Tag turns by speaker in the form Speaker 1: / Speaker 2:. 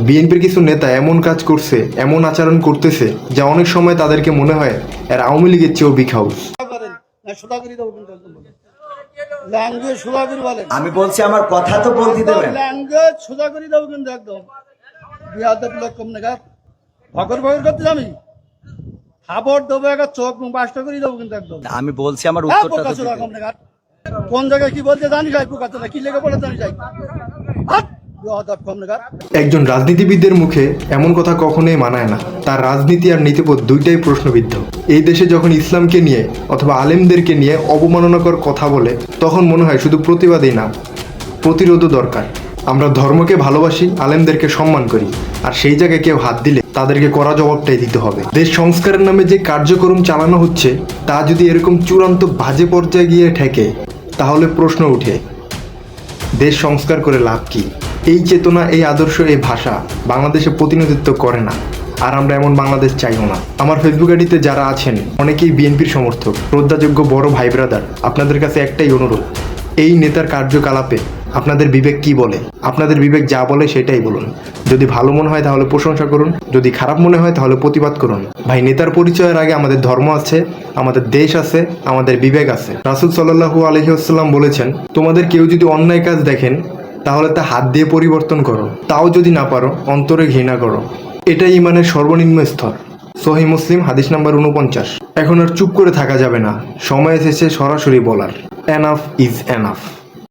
Speaker 1: বিএনপির কিছু নেতা এমন কাজ করছে এমন আচরণ করতেছে যা অনেক সময় তাদেরকে মনে হয় এর আওয়ামী লীগের চেয়েও বিগ হাউস
Speaker 2: আমি বলছি আমার কথা তো বলতে দেবেন।
Speaker 3: ল্যাঙ্গুয়েজ সোদাগরি দেবো কিন্তু একদম বিহার লোক কম নেগা ভগর ভগর করতে আমি খাবার দেবো একটা চোখ মুখ বাসটা করে দেবো কিন্তু একদম
Speaker 2: আমি বলছি আমার উত্তরটা
Speaker 3: কোন জায়গায় কি বলতে জানি যাই পোকা কি লেগে পড়ে জানি যাই
Speaker 1: একজন রাজনীতিবিদদের মুখে এমন কথা কখনোই মানায় না। তার রাজনীতি আর নীতিবোধ দুইটাই প্রশ্নবিদ্ধ। এই দেশে যখন ইসলামকে নিয়ে অথবা আলেমদেরকে নিয়ে অবমাননাকর কথা বলে, তখন মনে হয় শুধু প্রতিবাদই না, প্রতিরোধও দরকার। আমরা ধর্মকে ভালোবাসি, আলেমদেরকে সম্মান করি, আর সেই জায়গায় কেউ হাত দিলে তাদেরকে করা জবাবটাই দিতে হবে। দেশ সংস্কারের নামে যে কার্যক্রম চালানো হচ্ছে, তা যদি এরকম চূড়ান্ত বাজে পর্যায়ে গিয়ে ঠেকে, তাহলে প্রশ্ন উঠে, দেশ সংস্কার করে লাভ কি? এই চেতনা, এই আদর্শ, এই ভাষা বাংলাদেশে প্রতিনিধিত্ব করে না। আর আমরা এমন বাংলাদেশ চাইও না। আমার ফেসবুক আইডিতে যারা আছেন, অনেকেই বিএনপির সমর্থক, শ্রদ্ধাযোগ্য বড় ভাই ব্রাদার, আপনাদের কাছে একটাই অনুরোধ, এই নেতার কার্যকলাপে আপনাদের বিবেক কি বলে? আপনাদের বিবেক যা বলে সেটাই বলুন। যদি ভালো মনে হয় তাহলে প্রশংসা করুন, যদি খারাপ মনে হয় তাহলে প্রতিবাদ করুন। ভাই, নেতার পরিচয়ের আগে আমাদের ধর্ম আছে, আমাদের দেশ আছে, আমাদের বিবেক আছে। রাসুল সাল্লাহু আলহিউসাল্লাম বলেছেন, তোমাদের কেউ যদি অন্যায় কাজ দেখেন তাহলে তা হাত দিয়ে পরিবর্তন করো। তাও যদি না পারো, অন্তরে ঘৃণা করো। এটাই ইমানের সর্বনিম্ন স্তর। সহি মুসলিম, হাদিস নাম্বার উনপঞ্চাশ এখন আর চুপ করে থাকা যাবে না। সময় এসেছে সরাসরি বলার। Enough is enough